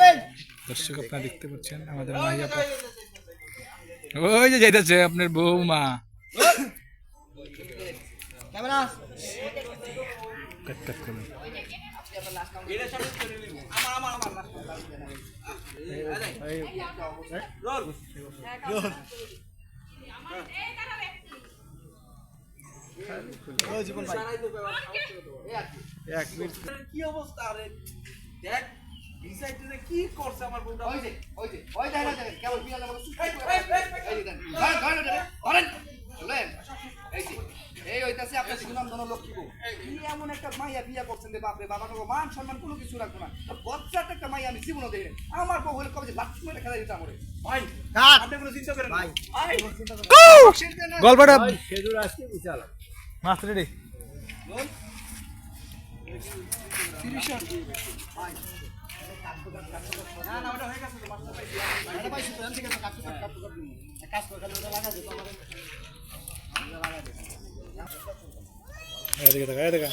দেন দর্শক আপনারা দেখতে পাচ্ছেন আমাদের মাইয়া ওই যে যাইতেছে আপনার বৌমা কাট কাট করুন কি অবস্থা আরে দেখ ডিসাইড কি করছে আমার বউটা ওই যে ওই যে ওই দেখেন ওই দেখেন কেমন বিড়ালের মতো সুসাইড করে এই, এই, এই, এই যে দেখেন ধরেন ধরেন ওটা ধরেন শুনলেন এই যে এই হইতাছে আপনার সুনাম ধন লক্ষ্মী বউ কি এমন একটা মাইয়া বিয়া করছেন রে বাপরে বাবা কোনো মান সম্মান কোনো কিছু রাখব না তো একটা মাইয়া আমি জীবনও দেই আমার বউ হলে কবে যে লাঠি মেরে খেলা দিতাম ওরে ভাই আপনি কোনো চিন্তা করেন ভাই গল্পটা খেজুর আজকে বিশাল। মাস্টার রেডি দেখা এদিকে